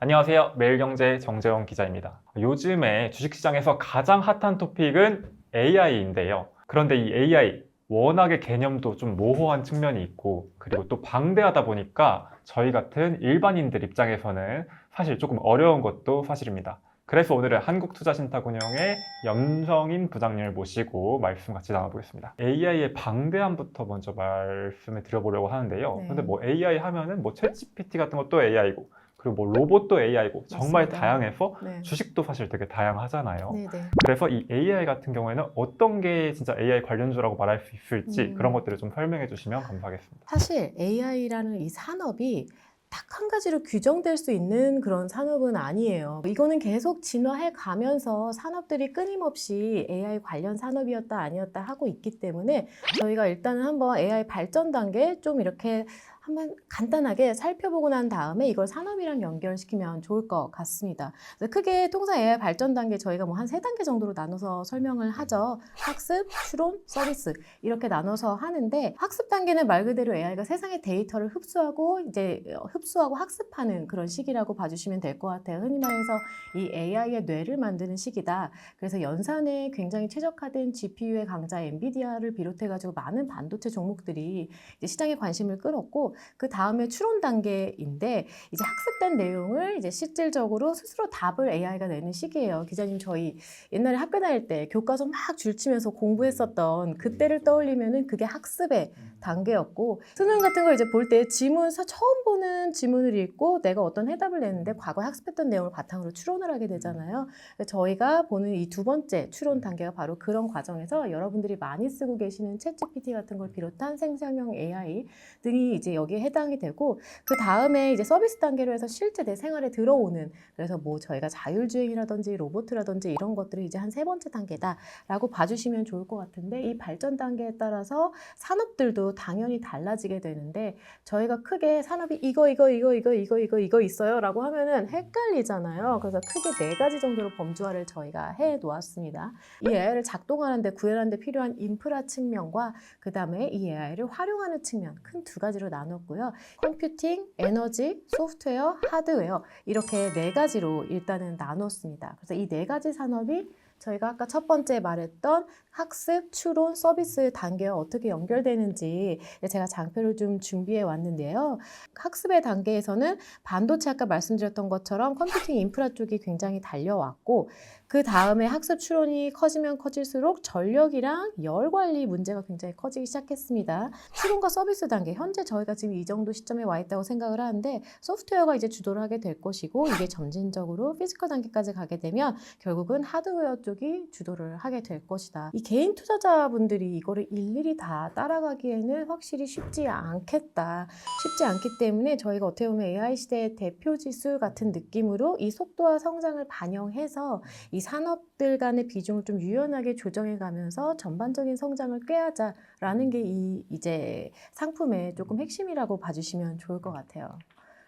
안녕하세요. 매일경제 정재원 기자입니다. 요즘에 주식시장에서 가장 핫한 토픽은 AI인데요. 그런데 이 AI 워낙에 개념도 좀 모호한 측면이 있고 그리고 또 방대하다 보니까 저희 같은 일반인들 입장에서는 사실 조금 어려운 것도 사실입니다. 그래서 오늘은 한국투자신탁운영의 염성인 부장님을 모시고 말씀 같이 나눠보겠습니다. AI의 방대함부터 먼저 말씀을 드려보려고 하는데요. 네. 근데 뭐 AI 하면은 뭐 챗GPT 같은 것도 AI고 그리고 뭐 로봇도 AI고 정말 맞습니다. 다양해서 네. 주식도 사실 되게 다양하잖아요. 네, 네. 그래서 이 AI 같은 경우에는 어떤 게 진짜 AI 관련주라고 말할 수 있을지 음. 그런 것들을 좀 설명해 주시면 감사하겠습니다. 사실 AI라는 이 산업이 딱한 가지로 규정될 수 있는 그런 산업은 아니에요. 이거는 계속 진화해 가면서 산업들이 끊임없이 AI 관련 산업이었다 아니었다 하고 있기 때문에 저희가 일단은 한번 AI 발전 단계 좀 이렇게 한번 간단하게 살펴보고 난 다음에 이걸 산업이랑 연결시키면 좋을 것 같습니다. 크게 통상 AI 발전 단계 저희가 뭐 한 세 단계 정도로 나눠서 설명을 하죠. 학습, 추론, 서비스 이렇게 나눠서 하는데 학습 단계는 말 그대로 AI가 세상의 데이터를 흡수하고 이제 어, 흡수하고 학습하는 그런 시기라고 봐주시면 될 것 같아요. 흔히 말해서 이 AI의 뇌를 만드는 시기다. 그래서 연산에 굉장히 최적화된 GPU의 강자 엔비디아를 비롯해가지고 많은 반도체 종목들이 시장에 관심을 끌었고 그 다음에 추론 단계인데 이제 학습된 내용을 이제 실질적으로 스스로 답을 AI가 내는 시기예요. 기자님 저희 옛날에 학교 다닐 때 교과서 막 줄치면서 공부했었던 그때를 떠올리면은 그게 학습의 단계였고 수능 같은 걸 이제 볼 때 지문서 처음 보는 지문을 읽고 내가 어떤 해답을 내는데 과거 학습했던 내용을 바탕으로 추론을 하게 되잖아요. 저희가 보는 이 두 번째 추론 단계가 바로 그런 과정에서 여러분들이 많이 쓰고 계시는 챗GPT 같은 걸 비롯한 생성형 AI 등이 이제 여기 에 해당이 되고 그 다음에 이제 서비스 단계로 해서 실제 내 생활에 들어오는 그래서 뭐 저희가 자율주행이라든지 로봇이라든지 이런 것들이 이제 한 세 번째 단계다라고 봐주시면 좋을 것 같은데 이 발전 단계에 따라서 산업들도 당연히 달라지게 되는데 저희가 크게 산업이 이거 이거 이거 이거 이거 이거 이거 있어요라고 하면은 헷갈리잖아요. 그래서 크게 네 가지 정도로 범주화를 저희가 해 놓았습니다. 이 AI를 작동하는데 구현하는데 필요한 인프라 측면과 그 다음에 이 AI를 활용하는 측면 큰 두 가지로 나 눴고요. 컴퓨팅, 에너지, 소프트웨어, 하드웨어 이렇게 네 가지로 일단은 나눴습니다. 그래서 이 네 가지 산업이 저희가 아까 첫 번째 말했던 학습, 추론, 서비스 단계와 어떻게 연결되는지 제가 장표를 좀 준비해 왔는데요. 학습의 단계에서는 반도체 아까 말씀드렸던 것처럼 컴퓨팅 인프라 쪽이 굉장히 달려왔고 그 다음에 학습 추론이 커지면 커질수록 전력이랑 열 관리 문제가 굉장히 커지기 시작했습니다. 추론과 서비스 단계 현재 저희가 지금 이 정도 시점에 와 있다고 생각을 하는데 소프트웨어가 이제 주도를 하게 될 것이고 이게 점진적으로 피지컬 단계까지 가게 되면 결국은 하드웨어 쪽이 주도를 하게 될 것이다. 이 개인 투자자분들이 이거를 일일이 다 따라가기에는 확실히 쉽지 않겠다. 쉽지 않기 때문에 저희가 어떻게 보면 AI 시대의 대표 지수 같은 느낌으로 이 속도와 성장을 반영해서 이 산업들 간의 비중을 좀 유연하게 조정해 가면서 전반적인 성장을 꾀하자라는 게 이 이제 상품의 조금 핵심이라고 봐주시면 좋을 것 같아요.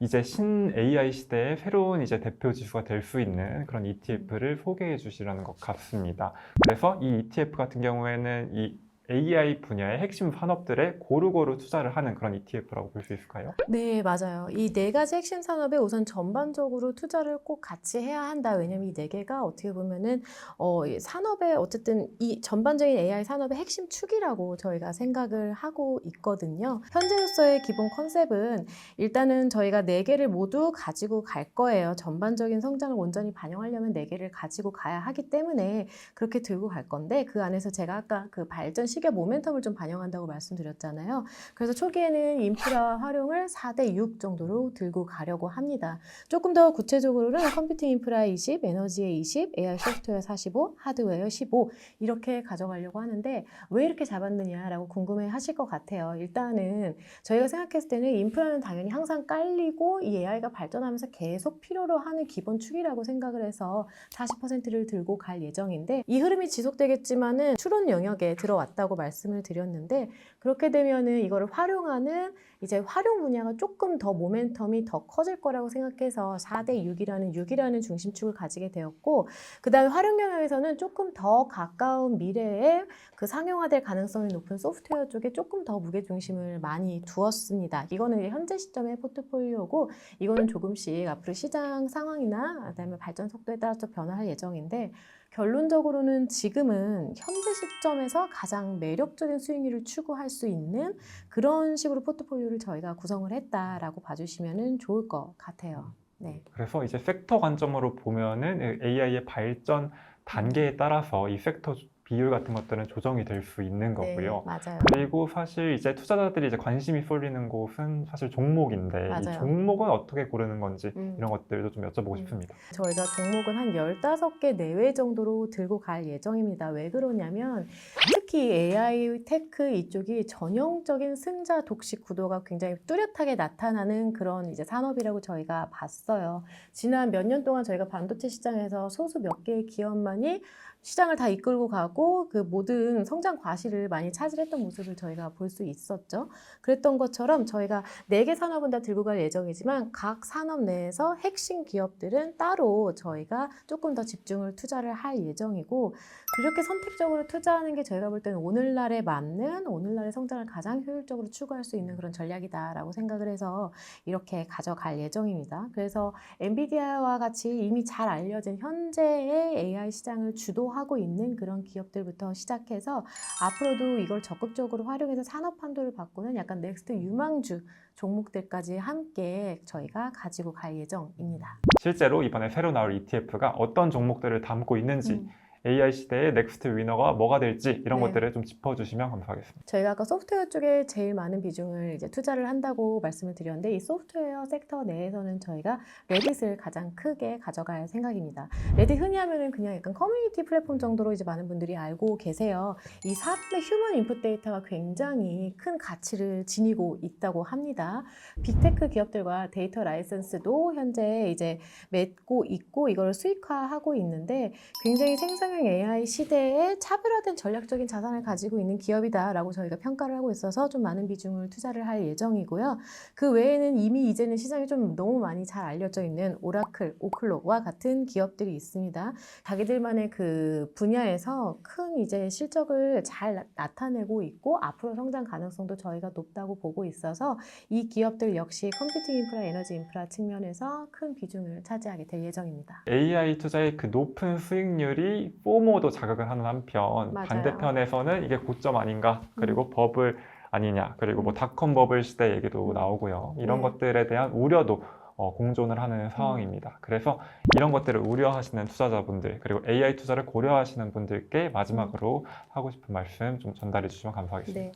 이제 신 AI 시대의 새로운 이제 대표 지수가 될 수 있는 그런 ETF를 소개해 주시라는 것 같습니다. 그래서 이 ETF 같은 경우에는 이 AI 분야의 핵심 산업들에 고루고루 투자를 하는 그런 ETF라고 볼 수 있을까요? 네, 맞아요. 이 네 가지 핵심 산업에 우선 전반적으로 투자를 꼭 같이 해야 한다. 왜냐면 이 네 개가 어떻게 보면은 어, 이 산업의 어쨌든 이 전반적인 AI 산업의 핵심 축이라고 저희가 생각을 하고 있거든요. 현재로서의 기본 컨셉은 일단은 저희가 네 개를 모두 가지고 갈 거예요. 전반적인 성장을 온전히 반영하려면 네 개를 가지고 가야 하기 때문에 그렇게 들고 갈 건데 그 안에서 제가 아까 그 발전 시 기의 모멘텀을 좀 반영한다고 말씀드렸잖아요. 그래서 초기에는 인프라 활용을 4대 6 정도로 들고 가려고 합니다. 조금 더 구체적으로는 컴퓨팅 인프라 20, 에너지에 20, AI 소프트웨어 45, 하드웨어 15 이렇게 가져가려고 하는데 왜 이렇게 잡았느냐라고 궁금해 하실 것 같아요. 일단은 저희가 생각했을 때는 인프라는 당연히 항상 깔리고 이 AI가 발전하면서 계속 필요로 하는 기본 축이라고 생각을 해서 40%를 들고 갈 예정인데 이 흐름이 지속되겠지만은 추론 영역에 들어왔다고 있다고 말씀을 드렸는데 그렇게 되면은 이거를 활용하는 이제 활용 분야가 조금 더 모멘텀이 더 커질 거라고 생각해서 4대 6이라는 6이라는 중심축을 가지게 되었고 그다음에 활용 영역에서는 조금 더 가까운 미래에 그 상용화될 가능성이 높은 소프트웨어 쪽에 조금 더 무게 중심을 많이 두었습니다. 이거는 현재 시점의 포트폴리오고 이거는 조금씩 앞으로 시장 상황이나 그다음에 발전 속도에 따라서 변화할 예정인데 결론적으로는 지금은 현재 시점에서 가장 매력적인 수익률을 추구할 수 있는 그런 식으로 포트폴리오를 저희가 구성을 했다라고 봐주시면 좋을 것 같아요. 네. 그래서 이제 섹터 관점으로 보면은 AI의 발전 단계에 따라서 이 섹터 비율 같은 것들은 조정이 될 수 있는 거고요. 네, 맞아요. 그리고 사실 이제 투자자들이 이제 관심이 쏠리는 곳은 사실 종목인데 이 맞아요. 종목은 어떻게 고르는 건지 음. 이런 것들도 좀 여쭤보고 음. 싶습니다. 저희가 종목은 한 15개 내외 정도로 들고 갈 예정입니다. 왜 그러냐면 특히 AI 테크 이쪽이 전형적인 승자 독식 구도가 굉장히 뚜렷하게 나타나는 그런 이제 산업이라고 저희가 봤어요. 지난 몇 년 동안 저희가 반도체 시장에서 소수 몇 개의 기업만이 시장을 다 이끌고 가고 그 모든 성장 과실을 많이 차지했던 모습을 저희가 볼 수 있었죠. 그랬던 것처럼 저희가 네 개 산업은 다 들고 갈 예정이지만 각 산업 내에서 핵심 기업들은 따로 저희가 조금 더 집중을 투자를 할 예정이고 그렇게 선택적으로 투자하는 게 저희가 볼 때는 오늘날에 맞는 오늘날의 성장을 가장 효율적으로 추구할 수 있는 그런 전략이다라고 생각을 해서 이렇게 가져갈 예정입니다. 그래서 엔비디아와 같이 이미 잘 알려진 현재의 AI 시장을 주도 하고 있는 그런 기업들부터 시작해서 앞으로도 이걸 적극적으로 활용해서 산업 판도를 바꾸는 약간 넥스트 유망주 종목들까지 함께 저희가 가지고 갈 예정입니다. 실제로 이번에 새로 나올 ETF가 어떤 종목들을 담고 있는지 음. AI 시대의 넥스트 위너가 뭐가 될지 이런 네. 것들을 좀 짚어주시면 감사하겠습니다. 저희가 아까 소프트웨어 쪽에 제일 많은 비중을 이제 투자를 한다고 말씀을 드렸는데 이 소프트웨어 섹터 내에서는 저희가 레딧을 가장 크게 가져갈 생각입니다. 레딧 흔히 하면은 그냥 약간 커뮤니티 플랫폼 정도로 이제 많은 분들이 알고 계세요. 이 사업의 휴먼 인풋 데이터가 굉장히 큰 가치를 지니고 있다고 합니다. 빅테크 기업들과 데이터 라이선스도 현재 이제 맺고 있고 이걸 수익화하고 있는데 굉장히 생 성형 AI 시대에 차별화된 전략적인 자산을 가지고 있는 기업이다라고 저희가 평가를 하고 있어서 좀 많은 비중을 투자를 할 예정이고요. 그 외에는 이미 이제는 시장에 좀 너무 많이 잘 알려져 있는 오라클, 오클로와 같은 기업들이 있습니다. 자기들만의 그 분야에서 큰 이제 실적을 잘 나- 나타내고 있고 앞으로 성장 가능성도 저희가 높다고 보고 있어서 이 기업들 역시 컴퓨팅 인프라, 에너지 인프라 측면에서 큰 비중을 차지하게 될 예정입니다. AI 투자의 그 높은 수익률이 포모도 자극을 하는 한편 맞아요. 반대편에서는 이게 고점 아닌가 그리고 버블 아니냐 그리고 뭐 닷컴 버블 시대 얘기도 음. 나오고요 이런 네. 것들에 대한 우려도 어, 공존을 하는 상황입니다. 그래서 이런 것들을 우려하시는 투자자분들 그리고 AI 투자를 고려하시는 분들께 마지막으로 하고 싶은 말씀 좀 전달해 주시면 감사하겠습니다. 네.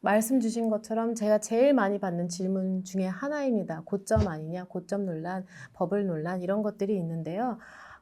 말씀 주신 것처럼 제가 제일 많이 받는 질문 중에 하나입니다. 고점 아니냐, 고점 논란, 버블 논란 이런 것들이 있는데요.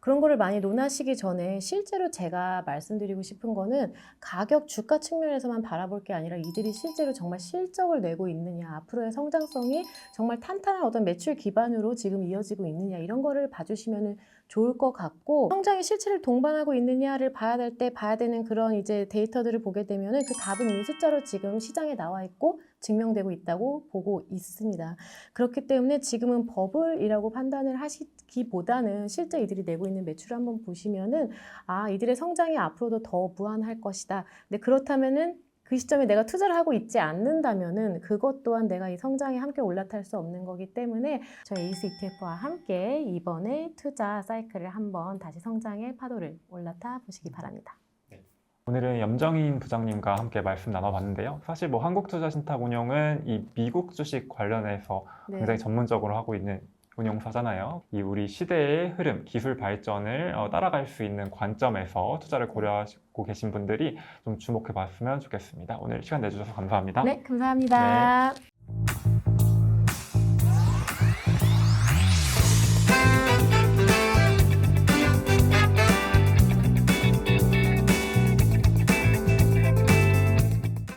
그런 거를 많이 논하시기 전에 실제로 제가 말씀드리고 싶은 거는 가격 주가 측면에서만 바라볼 게 아니라 이들이 실제로 정말 실적을 내고 있느냐, 앞으로의 성장성이 정말 탄탄한 어떤 매출 기반으로 지금 이어지고 있느냐 이런 거를 봐주시면 좋을 것 같고 성장의 실체를 동반하고 있느냐를 봐야 될 때 봐야 되는 그런 이제 데이터들을 보게 되면은 그 답은 이미 숫자로 지금 시장에 나와 있고 증명되고 있다고 보고 있습니다. 그렇기 때문에 지금은 버블이라고 판단을 하시기보다는 실제 이들이 내고 있는 매출을 한번 보시면은 아 이들의 성장이 앞으로도 더 무한할 것이다. 근데 그렇다면은 그 시점에 내가 투자를 하고 있지 않는다면은 그것 또한 내가 이 성장에 함께 올라탈 수 없는 거기 때문에 저희 에이스 ETF와 함께 이번에 투자 사이클을 한번 다시 성장의 파도를 올라타 보시기 바랍니다. 오늘은 염정인 부장님과 함께 말씀 나눠봤는데요. 사실 뭐 한국투자신탁운용은 이 미국 주식 관련해서 네. 굉장히 전문적으로 하고 있는 운용사잖아요. 이 우리 시대의 흐름, 기술 발전을 어, 따라갈 수 있는 관점에서 투자를 고려하고 계신 분들이 좀 주목해 봤으면 좋겠습니다. 오늘 시간 내주셔서 감사합니다. 네, 감사합니다.